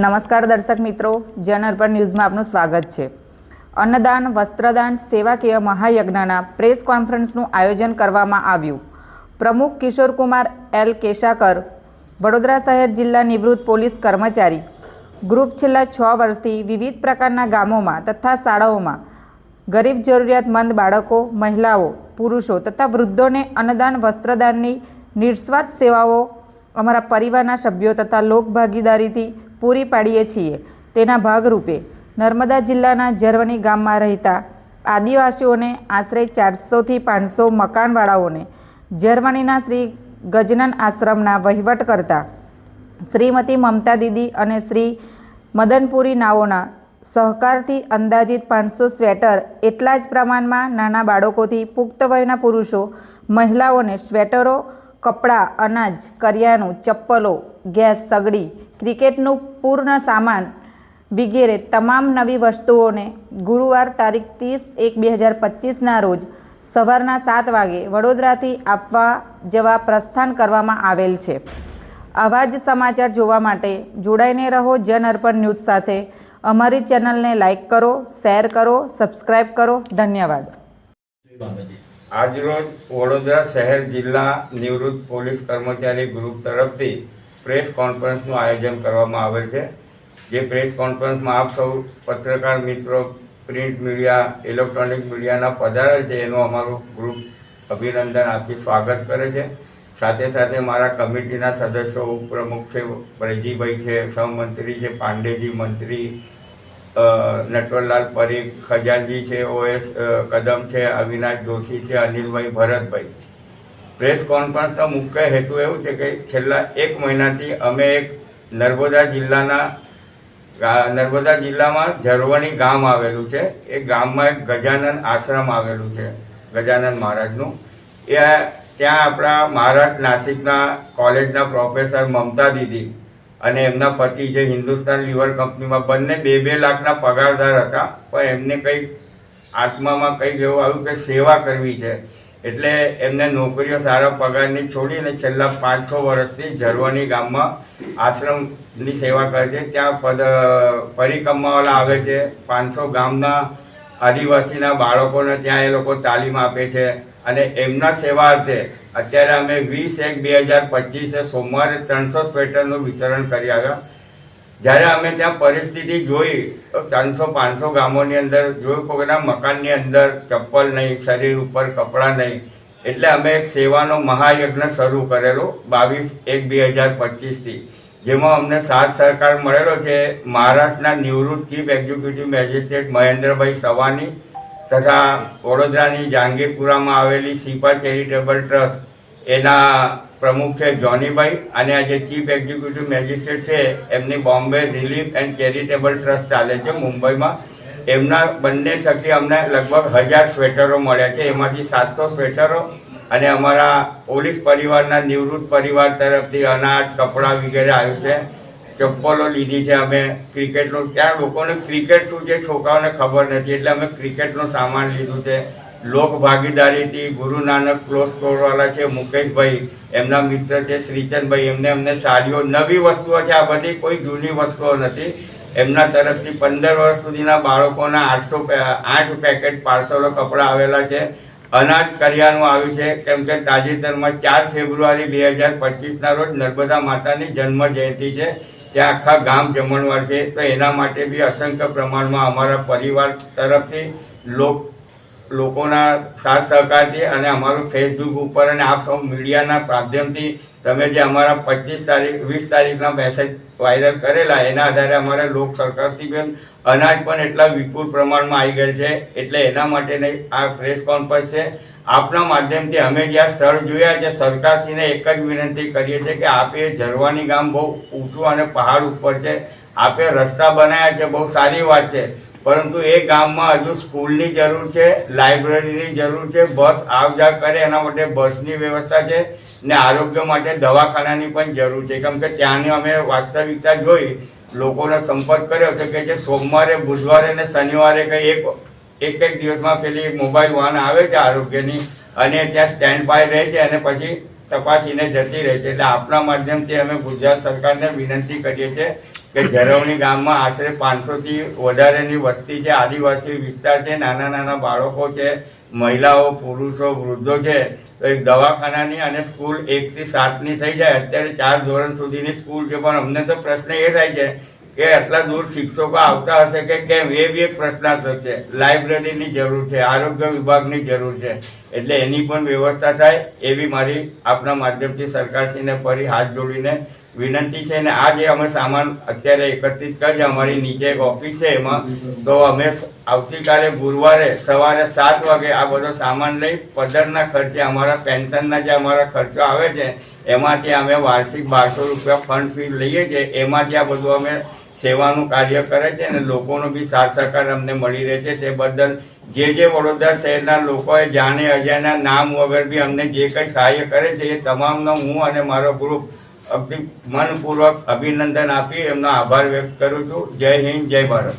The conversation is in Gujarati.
નમસ્કાર દર્શક મિત્રો, જન અર્પણ ન્યૂઝમાં આપનું સ્વાગત છે. અન્નદાન, વસ્ત્રદાન સેવાકીય મહાયજ્ઞના પ્રેસ કોન્ફરન્સનું આયોજન કરવામાં આવ્યું. પ્રમુખ કિશોરકુમાર એલ કેશાકર, વડોદરા શહેર જિલ્લા નિવૃત્ત પોલીસ કર્મચારી, ગ્રુપ છેલ્લા છ વર્ષથી વિવિધ પ્રકારના ગામોમાં તથા શાળાઓમાં ગરીબ જરૂરિયાતમંદ બાળકો, મહિલાઓ, પુરુષો તથા વૃદ્ધોને અન્નદાન, વસ્ત્રદાનની નિસ્વાર્થ સેવાઓ અમારા પરિવારના સભ્યો તથા લોકભાગીદારીથી પૂરી પાડીએ છીએ. તેના ભાગરૂપે નર્મદા જિલ્લાના જરવણી ગામમાં રહેતા આદિવાસીઓને આશરે ચારસોથી પાંચસો મકાનવાળાઓને જર્મનીના શ્રી ગજનન આશ્રમના વહીવટ કરતા શ્રીમતી મમતા દીદી અને શ્રી મદનપુરી નાઓના સહકારથી અંદાજિત પાંચસો સ્વેટર એટલા જ પ્રમાણમાં નાના બાળકોથી પુખ્ત વયના પુરુષો, મહિલાઓને સ્વેટરો કપડાં, અનાજ, કરિયાણું, ચપ્પલો, ગેસ, સગડી, ક્રિકેટનું પૂર્ણ સામાન વગેરે તમામ નવી વસ્તુઓને ગુરુવાર તારીખ ત્રીસ એક બે હજાર પચીસના રોજ સવારના સાત વાગે વડોદરાથી આપવા જવા પ્રસ્થાન કરવામાં આવેલ છે. આવા જ સમાચાર જોવા માટે જોડાઈને રહો જન અર્પણ ન્યૂઝ સાથે. અમારી ચેનલને લાઇક કરો, શેર કરો સબસ્ક્રાઈબ કરો. ધન્યવાદ. આજરોજ વડોદરા શહેર જિલ્લા નિવૃત્ત પોલીસ કર્મચારી ગ્રુપ તરફથી પ્રેસ કોન્ફરન્સનું આયોજન કરવામાં આવેલ છે, જે પ્રેસ કોન્ફરન્સમાં આપ સૌ પત્રકાર મિત્રો, પ્રિન્ટ મીડિયા, ઇલેક્ટ્રોનિક મીડિયાના પધારેલ છે, એનું અમારું ગ્રુપ અભિનંદન આપી સ્વાગત કરે છે. સાથે સાથે મારા કમિટીના સદસ્યો ઉપપ્રમુખ છે બ્રજીભાઈ છે, સહમંત્રી છે, પાંડેજી મંત્રી નટવરલાલ પરીખ ખજાનજી છે, ઓએસ કદમ છે, અવિનાશ જોશી છે, અનિલભાઈ ભરતભાઈ. પ્રેસ કોન્ફરન્સનો મુખ્ય હેતુ એવું છે કે છેલ્લા એક મહિનાથી અમે એક નર્મદા જિલ્લાના નર્મદા જિલ્લામાં ઝરવણી ગામ આવેલું છે. એ ગામમાં એક ગજાનન આશ્રમ આવેલું છે, ગજાનન મહારાજનું. એ ત્યાં આપણા મહારાષ્ટ્ર નાસિકના કોલેજના પ્રોફેસર મમતા દીદી અને એમના પતિ જે હિન્દુસ્તાન લીવર કંપનીમાં બંને બે બે લાખના પગારદાર હતા, પણ એમને કંઈક આત્મામાં કંઈક એવું આવ્યું કે સેવા કરવી છે. એટલે એમને નોકરીઓ સારા પગારની છોડીને છેલ્લા પાંચ છ વર્ષથી ઝરવાની ગામમાં આશ્રમની સેવા કરે છે. ત્યાં પદ, પરિક્રમાવાળા આવે છે. પાંચસો ગામના આદિવાસીના બાળકોને ત્યાં એ લોકો તાલીમ આપે છે. અને એમના સેવાર્થે અત્યારે અમે વીસ એક બે હજાર પચીસે સોમવારે ત્રણસો સ્વેટરનું વિતરણ કરી આવ્યા. જ્યારે અમે ત્યાં પરિસ્થિતિ જોઈ, તો ત્રણસો પાંચસો ગામોની અંદર જોયું કોઈના મકાનની અંદર ચપ્પલ નહીં, શરીર ઉપર કપડાં નહીં. એટલે અમે એક સેવાનો મહાયજ્ઞ શરૂ કરેલો બાવીસ એક બે હજાર પચીસથી. જેમાં અમને સાથ સહકાર મળેલો છે. મહારાષ્ટ્રના નિવૃત્ત chief executive magistrate Mahendrabhai Savani તથા વડોદરાની જહાંગીરપુરામાં આવેલી સિપા ચેરિટેબલ ટ્રસ્ટ, એના પ્રમુખ છે જોનીભાઈ અને આ જે ચીફ એક્ઝિક્યુટિવ મેજિસ્ટ્રેટ છે એમની Bombay relief and charitable trust ચાલે છે મુંબઈમાં. એમના બંને થકી અમને લગભગ હજાર સ્વેટરો મળ્યા છે. એમાંથી સાતસો સ્વેટરો અને અમારા પોલીસ પરિવારના નિવૃત્ત પરિવાર તરફથી અનાજ, કપડાં વગેરે આવ્યું છે. ચપ્પલો લીધી છે, અમે ક્રિકેટનું ત્યાં લોકોને ક્રિકેટ શું છે છોકરાઓને ખબર નથી, એટલે અમે ક્રિકેટનું સામાન લીધું છે. લોક ભાગીદારીથી ગુરુ નાનક ક્લોઝ સ્ટોરવાળા છે, મુકેશભાઈ, એમના મિત્ર છે, શ્રીચંદભાઈ, એમને અમને સાડીઓ, નવી વસ્તુઓ છે, આ બધી કોઈ જૂની વસ્તુઓ નથી. એમના તરફથી પંદર વર્ષ સુધીના બાળકોના આઠસો આઠ પેકેટ પાર્સલો કપડાં આવેલા છે. અનાજ કરિયાણું આવ્યું છે, કેમ કે તાજેતરમાં ચાર ફેબ્રુઆરી બે હજાર પચીસના રોજ નર્મદા માતાની જન્મ જયંતિ છે. ત્યાં આખા ગામ જમણવાર છે. તો એના માટે બી અસંખ્ય પ્રમાણમાં અમારા પરિવાર તરફથી લોક લોકોના સાથ સહકારથી અને અમારું ફેસબુક ઉપર અને આપ સૌ મીડિયાના માધ્યમથી તમે જે અમારા પચીસ તારીખ, વીસ તારીખના મેસેજ વાયરલ કરેલા, એના આધારે અમારે લોક સરકારથી પણ અનાજ પણ એટલા વિપુલ પ્રમાણમાં આવી ગયેલ છે, એટલે એના માટેની આ પ્રેસ કોન્ફરન્સ છે. આપના માધ્યમથી અમે જ્યાં સ્થળ જોયા છે, સરકારશ્રીને એક જ વિનંતી કરીએ છીએ કે આપે ઝરવાની ગામ બહુ ઊંચું અને પહાડ ઉપર છે. આપે રસ્તા બનાવ્યા છે, બહુ સારી વાત છે. પરંતુ એ ગામમાં હજુ સ્કૂલની જરૂર છે, લાઇબ્રેરીની જરૂર છે, બસ આવ જા કરે એના માટે બસની વ્યવસ્થા છે ને આરોગ્ય માટે દવાખાનાની પણ જરૂર છે. કેમ કે ત્યાંની અમે વાસ્તવિકતા જોઈ, લોકોનો સંપર્ક કર્યો તો કે જે સોમવારે, બુધવારે ને શનિવારે કંઈ એક એક એક દિવસમાં પેલી મોબાઈલ વાન આવે છે આરોગ્યની અને ત્યાં સ્ટેન્ડ બાય રહે છે અને પછી તપાસીને જતી રહે છે. એટલે આપણા માધ્યમથી અમે ગુજરાત સરકારને વિનંતી કરીએ છીએ કે ઝરવણી ગામમાં આશરે પાંચસોથી વધારેની વસ્તી છે, આદિવાસી વિસ્તાર છે, નાના નાના બાળકો છે, મહિલાઓ, પુરુષો, વૃદ્ધો છે. તો એક દવાખાનાની અને સ્કૂલ એકથી સાતની થઈ જાય. અત્યારે ચાર ધોરણ સુધીની સ્કૂલ છે, પણ અમને તો પ્રશ્ન એ થાય છે કે આટલા દૂર શિક્ષકો આવતા હશે કે કેમ? એ બી એક પ્રશ્નાર્થ છે. લાઇબ્રેરીની જરૂર છે, આરોગ્ય વિભાગની જરૂર છે. એટલે એની પણ વ્યવસ્થા થાય એવી મારી આપના માધ્યમથી સરકારશ્રીને ફરી હાથ જોડીને વિનંતી છે ને આ જે અમે સામાન અત્યારે એકત્રિત કરીએ અમારી નીચે એક ઓફિસ છે એમાં. તો અમે આવતીકાલે ગુરુવારે સવારે સાત વાગે આ બધો સામાન લઈ પદરના ખર્ચે અમારા પેન્શનના જે અમારા ખર્ચો આવે છે, એમાંથી અમે વાર્ષિક બારસો રૂપિયા ફંડ ફી લઈએ છીએ. એમાંથી આ બધું અમે સેવાનું કાર્ય કરે છે અને લોકોનો બી સાથ સહકાર અમને મળી રહે છે. તે બદલ જે જે વડોદરા શહેરના લોકોએ જાણે અજાણ્યા નામ વગર બી અમને જે કંઈ સહાય કરે છે એ તમામનો હું અને મારો ગ્રુપ મનપૂર્વક અભિનંદન આપી એમનો આભાર વ્યક્ત કરું છું. જય હિન્દ જય ભારત.